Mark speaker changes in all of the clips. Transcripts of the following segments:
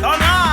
Speaker 1: Santana.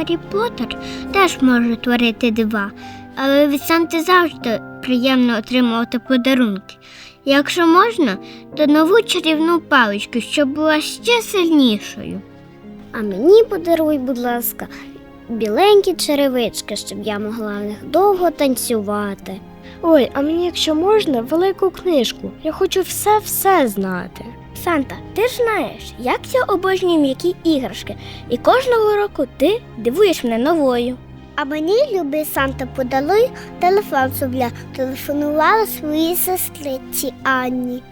Speaker 1: Гаррі Поттер, теж може творити дива, але від Санти завжди приємно отримувати подарунки. Якщо можна, то нову чарівну паличку, щоб була ще сильнішою.
Speaker 2: А мені подаруй, будь ласка, біленькі черевички, щоб я могла в них довго танцювати.
Speaker 3: Ой, а мені, якщо можна, велику книжку. Я хочу все-все знати.
Speaker 2: Санта, ти ж знаєш, як я обожнюю м'які іграшки, і кожного року ти дивуєш мене новою. А мені, любий Санта, подаруй телефон, щоб я телефонувала своїй сестриці Анні.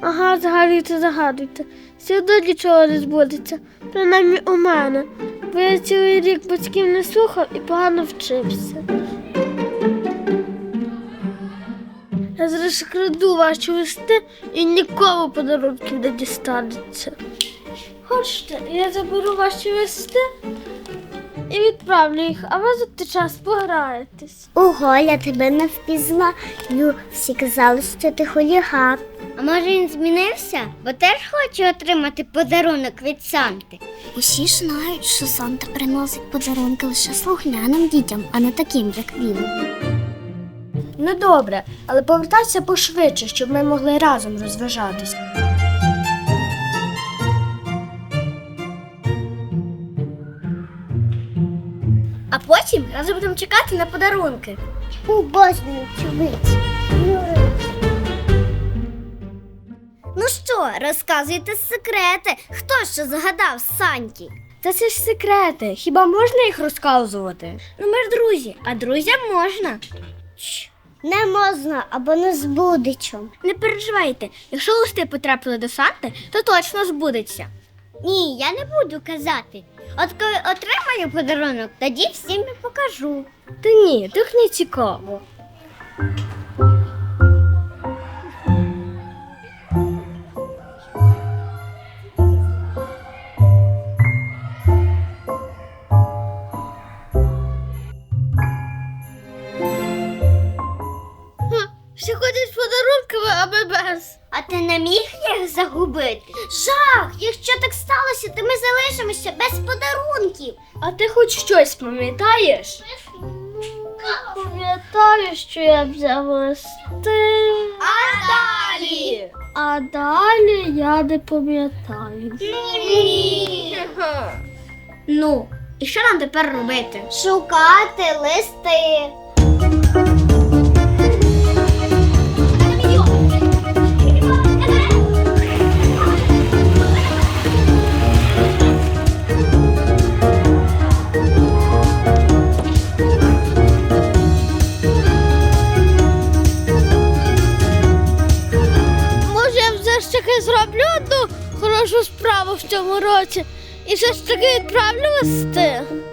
Speaker 3: Ага, загадуйте, загадуйте. Все одно нічого не збудеться. Принаймні у мене. Бо я цілий рік батьків не слухав і погано вчився. Я зараз краду ваші листи і нікому подарунків не дістанеться. Хочете, я заберу ваші листи і відправлю їх, а ви за той час пограєтесь.
Speaker 2: Ого, я тебе не впізнаю. Всі казали, що ти хуліган.
Speaker 1: А може він змінився, бо теж хоче отримати подарунок від Санти.
Speaker 2: Усі ж знають, що Санта приносить подарунки лише слухняним дітям, а не таким, як він.
Speaker 3: Ну добре, але повертайся пошвидше, щоб ми могли разом розважатись. А потім разом будемо чекати на подарунки.
Speaker 2: Обожнюю чубиці. Ну що, розказуйте секрети. Хто що загадав Санті?
Speaker 3: Та це ж секрети. Хіба можна їх розказувати?
Speaker 2: Ну, ми ж друзі, а друзям можна. Не можна або не збудечом.
Speaker 3: Не переживайте, якщо листи потрапили до Санти, то точно збудеться.
Speaker 1: Ні, я не буду казати. От коли отримаю подарунок, тоді всім і покажу.
Speaker 3: Та ні, так не цікаво. Всі ходять з подарунками, а ми без.
Speaker 1: А ти не міг їх загубити?
Speaker 2: Жах! Якщо так сталося, то ми залишимося без подарунків.
Speaker 3: А ти хоч щось пам'ятаєш? Пам'ятаю, що я взяв листи.
Speaker 1: А далі?
Speaker 3: А далі я не пам'ятаю.
Speaker 2: Ну, і що нам тепер робити? Шукати листи.
Speaker 3: Хорошу справу в цьому році і все ж таки відправлю.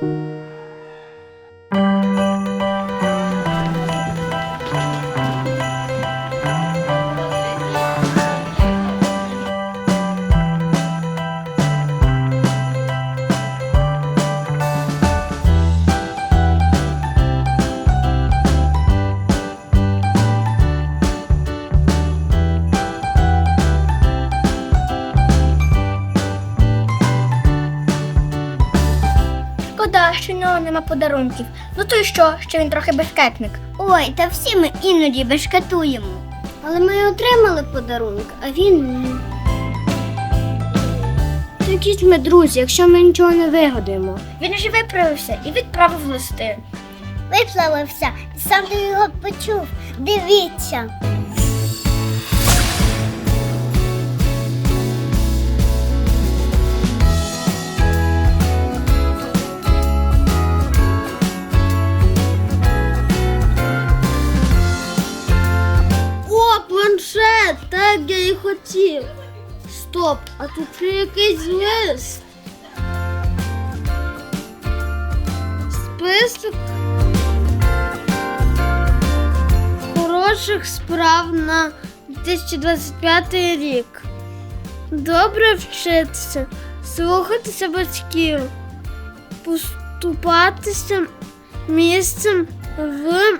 Speaker 3: Шкода, що в нього нема подарунків. Ну то й що, що він трохи безкетник.
Speaker 1: Ой, та всі ми іноді бешкетуємо.
Speaker 2: Але ми отримали подарунок, а він ні.
Speaker 3: То якісь ми друзі, якщо ми нічого не вигадуємо. Він вже виправився і відправив листи.
Speaker 2: Виплавився, сам ти його почув. Дивіться.
Speaker 3: Хотів. Стоп, а тут ще якийсь лист. Список хороших справ на 2025 рік. Добре вчитися, слухатися батьків, поступатися місцем в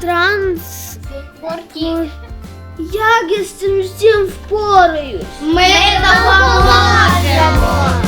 Speaker 3: транспорті. Як я з цим всім впораюсь?
Speaker 1: Ми допоможемо!